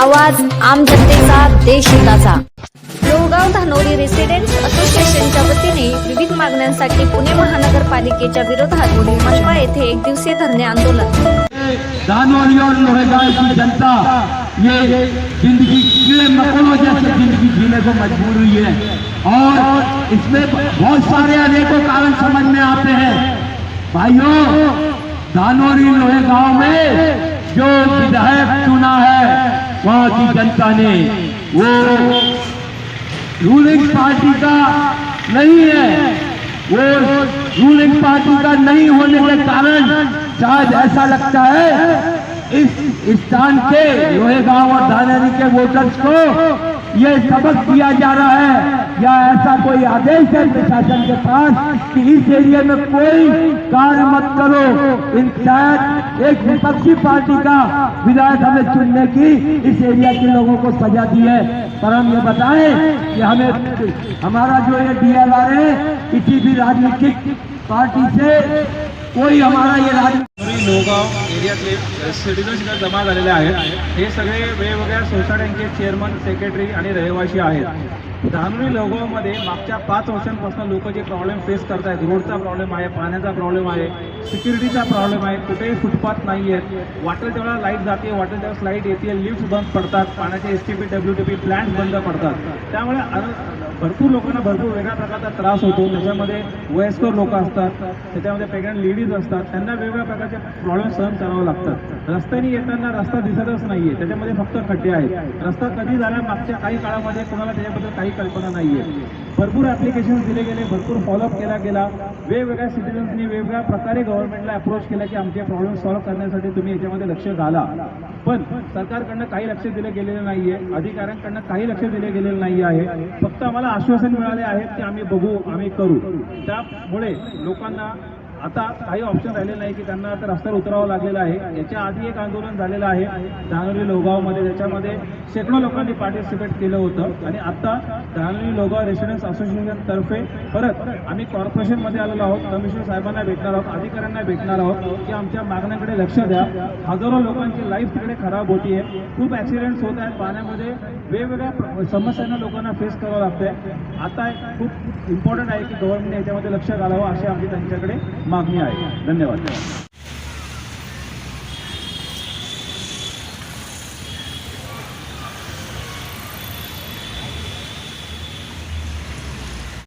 आवाज़ आम जनतेचा, देशहिताचा. लोहगाव धानोरी रेसिडेंट्स असोसिएशनच्या वतीने विविध मागण्यांसाठी पुणे महानगरपालिकेच्या विरोधात मनपा येथे एक दिवसीय धरणे आंदोलन. जनता, ये ज़िंदगी कीड़े मकोड़ों जैसे ज़िंदगी जीने को मजबूर हुई है और इसमें बहुत सारे अनेकों कारण समझ में आते हैं। भाइयों, दानोरी लोहेगांव में जो विधायक चुना है वहाँ की जनता ने वो रूलिंग पार्टी का नहीं है। वो रूलिंग पार्टी का नहीं होने के कारण शायद ऐसा लगता है। इस स्थान के लोहेगांव और धानेरी के वोटर्स को ये सबक दिया जा रहा है या ऐसा कोई आदेश है प्रशासन के पास कि इस एरिया में कोई कार्य मत करो? इन शायद एक विपक्षी पार्टी का विधायक हमें चुनने की इस एरिया के लोगों को सजा दी है। पर हम ये बताएँ कि हमें हमारा जो ये डीएलआर है, किसी भी राजनीतिक पार्टी से कोई हमारा ये लोहगाव एरियातले सिटिझन्स इथं जमा झालेले आहेत हे सगळे वेगवेगळ्या सोसायट्यांचे चेअरमन सेक्रेटरी आणि रहिवासी आहेत. धानोरी लोहगावमध्ये मागच्या पाच वर्षांपासून लोक जे प्रॉब्लेम फेस करतायत रोडचा प्रॉब्लेम आहे पाण्याचा प्रॉब्लेम आहे सिक्युरिटीचा प्रॉब्लेम आहे कुठेही फुटपाथ नाही आहेत वाटेल तेवढा लाइट जाते वाटेल तेव्हा लाइट येते लिफ्ट बंद पडतात पाण्याचे S T P W T P plant बंद पडतात. त्यामुळे भरपूर लोकांना भरपूर वेगळ्या प्रकारचा त्रास होतो. त्याच्यामध्ये वयस्कर लोक असतात. त्याच्यामध्ये प्रेग्नंट लेडीज असतात. त्यांना वेगवेगळ्या प्रकारचे प्रॉब्लेम सहन करावे लागतात. रस्त्याने येताना रस्ता दिसतच नाहीये. त्याच्यामध्ये फक्त खड्डे आहेत. रस्ता कधी झाला मागच्या काही काळामध्ये कोणाला त्याच्याबद्दल काही कल्पना नाहीये. भरपूर ॲप्लिकेशन्स दिले गेले भरपूर फॉलोअप केला गेला. वेगवेगळ्या सिटिझन्सनी वेगवेगळ्या प्रकारे गव्हर्नमेंटला अप्रोच केला की आमचे प्रॉब्लेम सॉल्व्ह करण्यासाठी तुम्ही याच्यामध्ये लक्ष घाला. पण सरकारकडनं काही लक्ष दिलं गेलेलं आहे अधिकाऱ्यांकडनं काही लक्ष दिले गेलेलं नाही आहे. फक्त आम्हाला आश्वासन मिळाले आहेत की आम्ही बघू आम्ही करू. त्यामुळे लोकांना आता काही ऑप्शन राहिले नाही की त्यांना आता रस्त्यावर उतरावं लागलेलं आहे. याच्या आधी एक आंदोलन झालेलं आहे. दहानोली लोगावमध्ये त्याच्यामध्ये शेकडो लोकांनी पार्टिसिपेट केलं होतं. आणि आता दहानोली लोगाव रेसिडेन्स असोसिएशनतर्फे परत आम्ही कॉर्पोरेशनमध्ये आलेलो आहोत. कमिशनर साहेबांना भेटणार आहोत. अधिकाऱ्यांना भेटणार आहोत. की आमच्या मागण्यांकडे लक्ष द्या. हजारो लोकांची लाईफ तिकडे खराब होती आहे. खूप ऍक्सिडेंट्स होत आहेत. पाण्यामध्ये वेगवेगळ्या समस्यांना लोकांना फेस करावं लागतंय. आता एक खूप इम्पॉर्टंट आहे की गव्हर्नमेंट याच्यामध्ये लक्ष घालावं अशी आमची त्यांच्याकडे मागणी आहे. धन्यवाद.